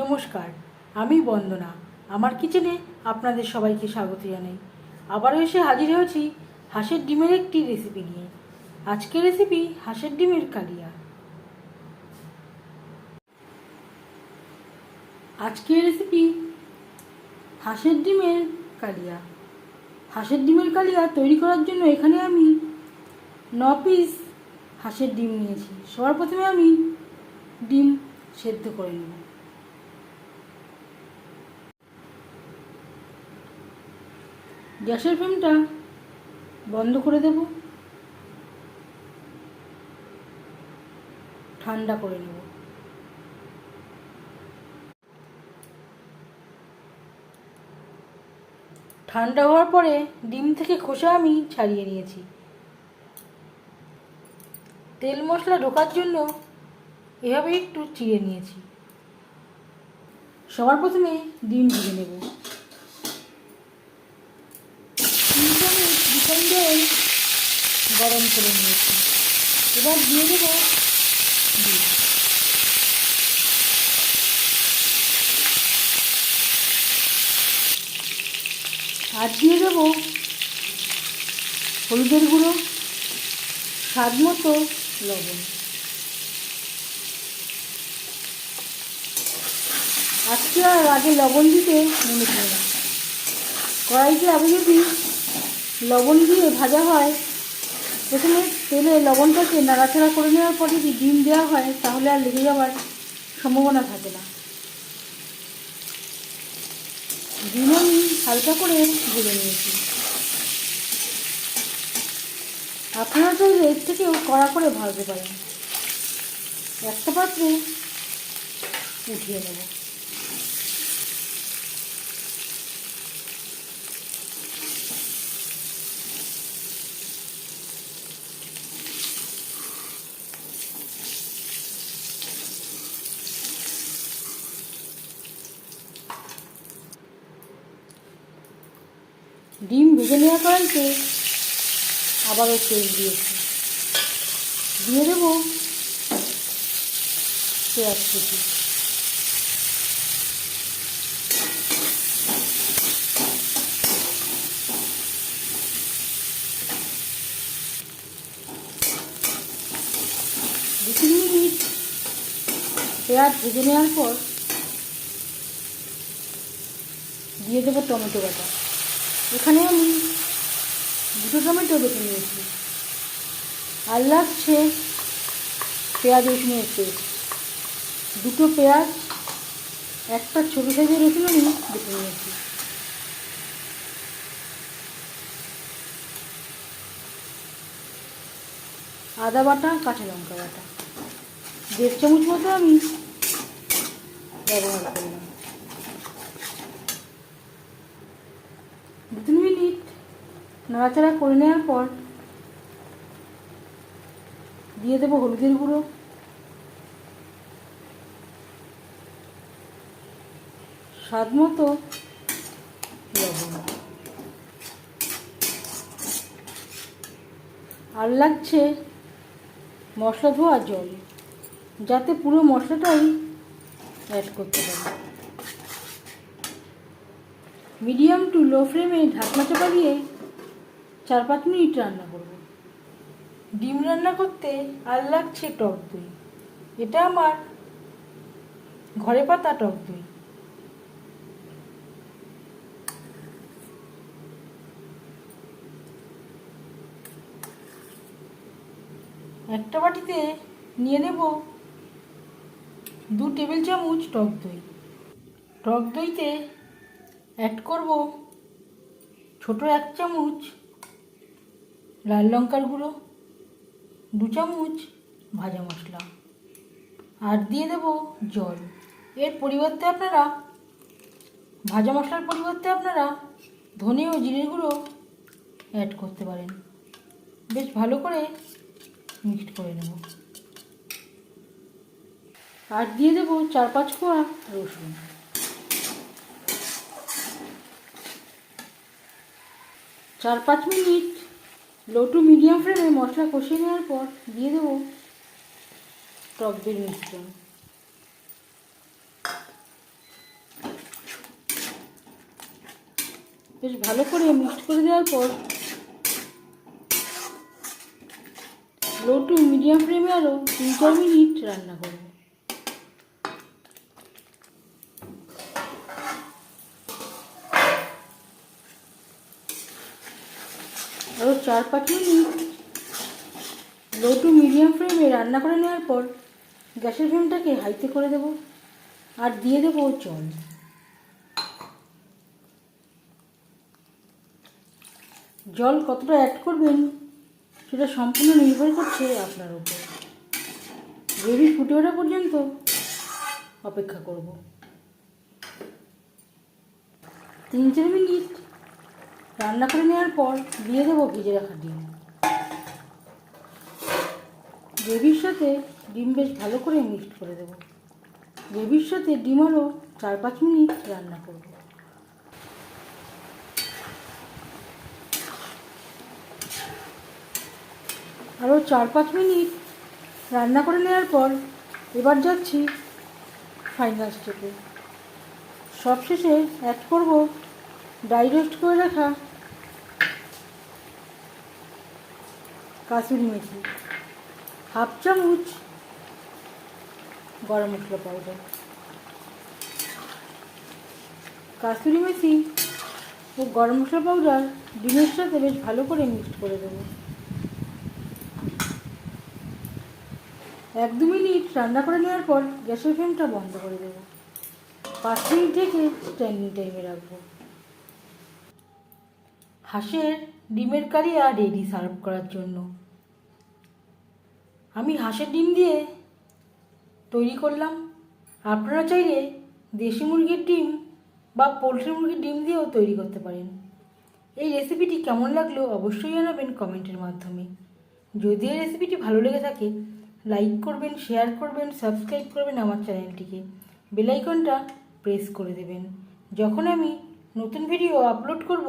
নমস্কার, আমি বন্দনা। আমার কিচেনে আপনাদের সবাইকে স্বাগত জানাই। আবারও এসে হাজির হয়েছি হাঁসের ডিমের একটি রেসিপি নিয়ে। আজকের রেসিপি হাঁসের ডিমের কালিয়া। আজকের রেসিপি হাঁসের ডিমের কালিয়া। হাঁসের ডিমের কালিয়া তৈরি করার জন্য এখানে আমি ন পিস হাঁসের ডিম নিয়েছি। সবার প্রথমে আমি ডিম সেদ্ধ করে নেব। গ্যাসের ফ্লেমটা বন্ধ করে দেব। ঠান্ডা করে নেব। ঠান্ডা হওয়ার পরে ডিম থেকে খোসা আমি ছাড়িয়ে নিয়েছি। তেল মশলা ঢোকার জন্য এভাবে একটু চিড়ে নিয়েছি। সবার প্রথমে ডিম ভেজে নেব। রিফাইন্ড অয়েল গরম করে নিয়েছি। এবার দিয়ে দেবো ডিম আর দিয়ে দেবো হলুদের গুঁড়ো, স্বাদ মতো লবণ। আজকে আর আগে লবণ দিতে মনে ছিল না। কড়াইতে আগে যদি লবণ দিয়ে ভাজা হয়। প্রথমে তেলে লবণটাকে নাড়াচাড়া করে নেওয়ার পরে যদি ডিম দেওয়া হয়, তাহলে আর লেগে যাওয়ার সম্ভাবনা থাকে না। ডিম আমি হালকা করে ভেজে নিয়েছি। আপনারা চাইলে এর থেকেও কড়া করে ভাজতে পারেন। একটা পাত্রে উঠিয়ে নেব। ডিম ভেজে নেওয়া কড়াইতে আবারও তেল দিয়েছি। দিয়ে দেবো পেঁয়াজ কুচি। দু তিন মিনিট পেঁয়াজ ভেজে নেওয়ার পর দিয়ে দেবো টমেটো বাটা। এখানে আমি দুটো টমেটো বেটে নিয়েছি। আর লাগছে পেঁয়াজ রসুনের পেস্ট। দুটো পেঁয়াজ, একটা ছোটো সাইজের রসুন আমি বেটে নিয়েছি। আদা বাটা, কাঁচা লঙ্কা বাটা। দেড় চামচ মতো আমি ব্যবহার করলাম। দু তিন মিনিট নাড়াচাড়া করে নেওয়ার পর দিয়ে দেবো হলুদের গুঁড়ো। স্বাদ মতো লবণ। আর লাগছে মশলা ধোয়া জল, যাতে পুরো মশলাটাই অ্যাড করতে পারি। মিডিয়াম টু লো ফ্লেমে ঢাকনা চাপা দিয়ে চার পাঁচ মিনিট রান্না করব। ডিম রান্না করতে আর লাগছে টক দই। এটা আমার ঘরে পাতা টক দই। একটা বাটিতে নিয়ে নেব দু টেবিল চামচ টক দই। টক দইতে অ্যাড করব। ছোট এক চামচ লাল লঙ্কার গুঁড়ো, দু চামচ ভাজা মশলা, আর দিয়ে দেব জল। এর পরিবর্তে আপনারা, ভাজা মশলার পরিবর্তে আপনারা ধনে ও জিরের গুঁড়ো অ্যাড করতে পারেন। বেশ ভালো করে মিক্সড করে নেব। আর দিয়ে দেবো চার পাঁচ কোয়া রসুন। চার পাঁচ মিনিট লো টু মিডিয়াম ফ্লেমে মশলা কষিয়ে নেওয়ার পর দিয়ে দেবো টক দই মিশ্রণ। বেশ ভালো করে মিক্সড করে দেওয়ার পর লো টু মিডিয়াম ফ্লেমে আরও তিন চার মিনিট রান্না করব। চার পাঁচ মিনিট লো টু মিডিয়াম ফ্লেমে রান্না করে নেওয়ার পর গ্যাসের ফ্লেমটাকে হাইতে করে দেব আর দিয়ে দেবো জল। জল কতটা অ্যাড করবেন সেটা সম্পূর্ণ নির্ভর করছে আপনার উপর। গ্রেভি ফুটে ওঠা পর্যন্ত অপেক্ষা করব। তিন চার মিনিট রান্না করে নেওয়ার পর দিয়ে দেবো ভেজে রাখা ডিম। গ্রেভির সাথে ডিম বেশ ভালো করে মিক্সড করে দেবো। গ্রেভির সাথে ডিম আরও চার পাঁচ মিনিট রান্না করব। আরও চার পাঁচ মিনিট রান্না করে নেওয়ার পর এবার যাচ্ছি ফাইনাল স্টেপে সবশেষে অ্যাড করব ড্রাই রোস্ট করে রাখা। কাসুরি মেথি। হাফ চামচ গরম মশলা পাউডার কাসুরি মেথি ও গরম মশলা পাউডার ডিমের সাথে বেশ ভালো করে মিক্সড করে দেবো এক দু মিনিট রান্না করে নেওয়ার পর গ্যাসের ফ্লেমটা বন্ধ করে দেবো। পাঁচ মিনিট থেকে স্ট্যান্ডিং টাইমে রাখব। হাঁসের ডিমের কারিয়া রেডি সার্ভ করার জন্য। আমি হাঁসের ডিম দিয়ে তৈরি করলাম। আপনারা চাইলে দেশি মুরগির ডিম বা পোলট্রি মুরগির ডিম দিয়েও তৈরি করতে পারেন। এই রেসিপিটি কেমন লাগল অবশ্যই জানাবেন কমেন্টের মাধ্যমে। যদি এই রেসিপিটি ভালো লেগে থাকে, লাইক করবেন, শেয়ার করবেন, সাবস্ক্রাইব করবেন আমার চ্যানেলটিকে। বেলাইকনটা প্রেস করে দেবেন। যখন আমি নতুন ভিডিও আপলোড করব